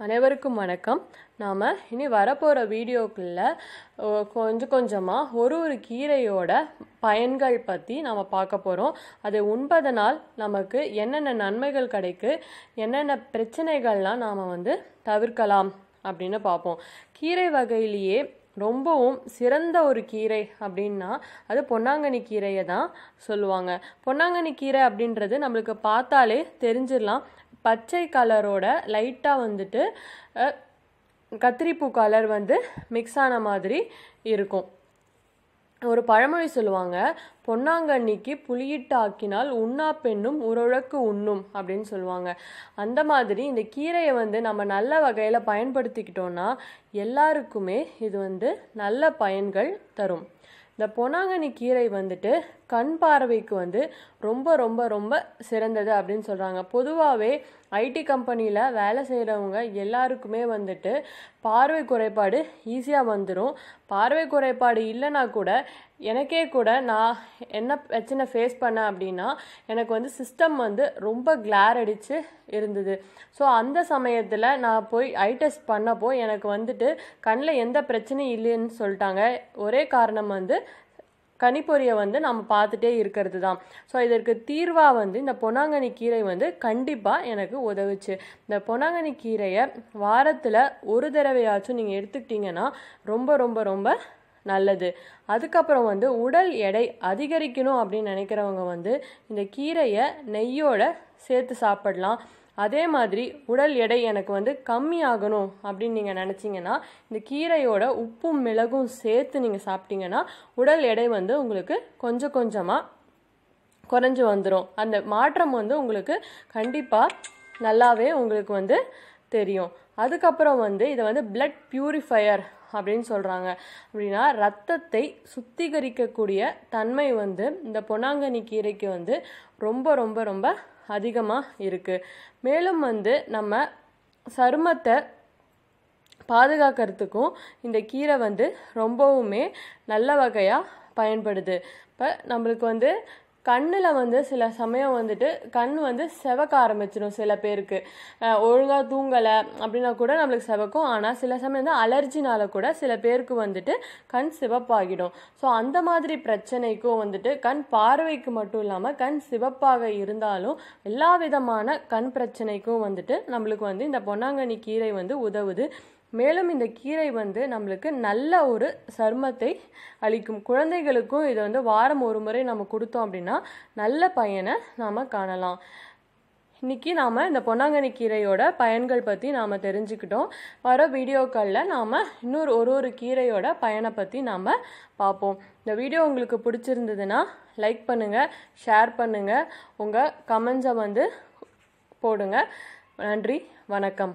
அனைவருக்கும் வணக்கம். நாம் இனி வரப்போகிற வீடியோக்குள்ள கொஞ்சம் கொஞ்சமாக ஒரு ஒரு கீரையோட பயன்கள் பற்றி நாம் பார்க்க போகிறோம் அதை உண்பதனால் நமக்கு என்னென்ன நன்மைகள் கிடைக்கு என்னென்ன பிரச்சனைகள்லாம் நாம் வந்து தவிர்க்கலாம் அப்படின்னு பார்ப்போம். கீரை வகையிலேயே ரொம்பவும் சிறந்த ஒரு கீரை அப்படின்னா அது பொன்னாங்கண்ணி கீரையை தான் சொல்லுவாங்க. பொன்னாங்கண்ணி கீரை அப்படின்றது நம்மளுக்கு பார்த்தாலே தெரிஞ்சிடலாம். பச்சை கலரோட லைட்டாக வந்துட்டு கத்திரிப்பூ கலர் வந்து மிக்ஸ் ஆன மாதிரி இருக்கும். ஒரு பழமொழி சொல்லுவாங்க பொன்னாங்கண்ணிக்கு புளியிட்டு ஆக்கினால் உண்ணா பெண்ணும் உரழக்கு உண்ணும் அப்படின்னு சொல்லுவாங்க. அந்த மாதிரி இந்த கீரையை வந்து நம்ம நல்ல வகையில் பயன்படுத்திக்கிட்டோம்னா எல்லாருக்குமே இது வந்து நல்ல பயன்கள் தரும். இந்த பொன்னாங்கண்ணி கீரை வந்துட்டு கண் பார்வைக்கு வந்து ரொம்ப ரொம்ப ரொம்ப சிறந்தது அப்படின்னு சொல்கிறாங்க பொதுவாகவே ஐடி கம்பெனியில் வேலை செய்கிறவங்க எல்லாருக்குமே வந்துட்டு பார்வை குறைபாடு ஈஸியாக வந்துடும் பார்வை குறைபாடு இல்லைனா கூட எனக்கே கூட நான் என்ன பிரச்சனை ஃபேஸ் பண்ணேன் அப்படின்னா எனக்கு வந்து சிஸ்டம் வந்து ரொம்ப கிளார் அடித்து இருந்தது. ஸோ அந்த சமயத்தில் நான் போய் ஐ டெஸ்ட் பண்ணப்போ எனக்கு வந்துட்டு கண்ணில் எந்த பிரச்சனையும் இல்லைன்னு சொல்லிட்டாங்க. ஒரே காரணம் வந்து கனிப்பொரியை வந்து நம்ம பார்த்துட்டே இருக்கிறது தான் ஸோ இதற்கு தீர்வாக வந்து இந்த பொன்னாங்கண்ணி கீரை வந்து கண்டிப்பாக எனக்கு உதவுச்சு. இந்த பொன்னாங்கண்ணி கீரையை வாரத்தில் ஒரு தடவையாச்சும் நீங்கள் எடுத்துக்கிட்டிங்கன்னா ரொம்ப ரொம்ப ரொம்ப நல்லது. அதுக்கப்புறம் வந்து உடல் எடை அதிகரிக்கணும் அப்படின்னு நினைக்கிறவங்க வந்து இந்த கீரையை நெய்யோட சேர்த்து சாப்பிடலாம். அதே மாதிரி உடல் எடை எனக்கு வந்து கம்மி ஆகணும் அப்படின்னு நீங்கள் நினச்சிங்கன்னா இந்த கீரையோட உப்பும் மிளகும் சேர்த்து நீங்கள் சாப்பிட்டீங்கன்னா உடல் எடை வந்து உங்களுக்கு கொஞ்சம் கொஞ்சமாக குறைஞ்சு வந்துடும் அந்த மாற்றம் வந்து உங்களுக்கு கண்டிப்பாக நல்லாவே உங்களுக்கு வந்து தெரியும். அதுக்கப்புறம் வந்து இதை வந்து பிளட் பியூரிஃபையர் அப்படின்னு சொல்கிறாங்க அப்படின்னா ரத்தத்தை சுத்திகரிக்கக்கூடிய தன்மை வந்து இந்த பொன்னாங்கண்ணி கீரைக்கு வந்து ரொம்ப ரொம்ப ரொம்ப அதிகமாக இருக்குது மேலும் வந்து நம்ம சருமத்தை பாதுகாக்கிறதுக்கும் இந்த கீரை வந்து ரொம்பவுமே நல்ல வகையாக பயன்படுது. இப்போ நம்மளுக்கு வந்து கண்ணில் வந்து சில சமயம் வந்துட்டு கண் வந்து செவக்க ஆரம்பிச்சிடும் சில பேருக்கு. ஒழுங்காக தூங்கலை அப்படின்னா கூட நம்மளுக்கு செவக்கும். ஆனால் சில சமயம் வந்து அலர்ஜினால கூட சில பேருக்கு வந்துட்டு கண் சிவப்பாகிடும். ஸோ அந்த மாதிரி பிரச்சனைக்கும் வந்துட்டு கண் பார்வைக்கு மட்டும் இல்லாமல் கண் சிவப்பாக இருந்தாலும் எல்லா விதமான கண் பிரச்சனைக்கும் வந்துட்டு நம்மளுக்கு வந்து இந்த பொன்னாங்கண்ணி கீரை வந்து உதவுது. மேலும் இந்த கீரை வந்து நம்மளுக்கு நல்ல ஒரு சருமத்தை அளிக்கும். குழந்தைகளுக்கும் இதை வந்து வாரம் ஒரு முறை நம்ம கொடுத்தோம் அப்படின்னா நல்ல பயனை நாம் காணலாம். இன்னைக்கு நாம் இந்த பொன்னாங்கண்ணி கீரையோட பயன்கள் பற்றி நாம் தெரிஞ்சுக்கிட்டோம். வர வீடியோக்களில் நாம் இன்னொரு ஒரு ஒரு கீரையோட பயனை பற்றி நாம் பார்ப்போம். இந்த வீடியோ உங்களுக்கு பிடிச்சிருந்ததுன்னா லைக் பண்ணுங்கள் ஷேர் பண்ணுங்கள் உங்கள் கமெண்ட்ஸை வந்து போடுங்க. நன்றி வணக்கம்.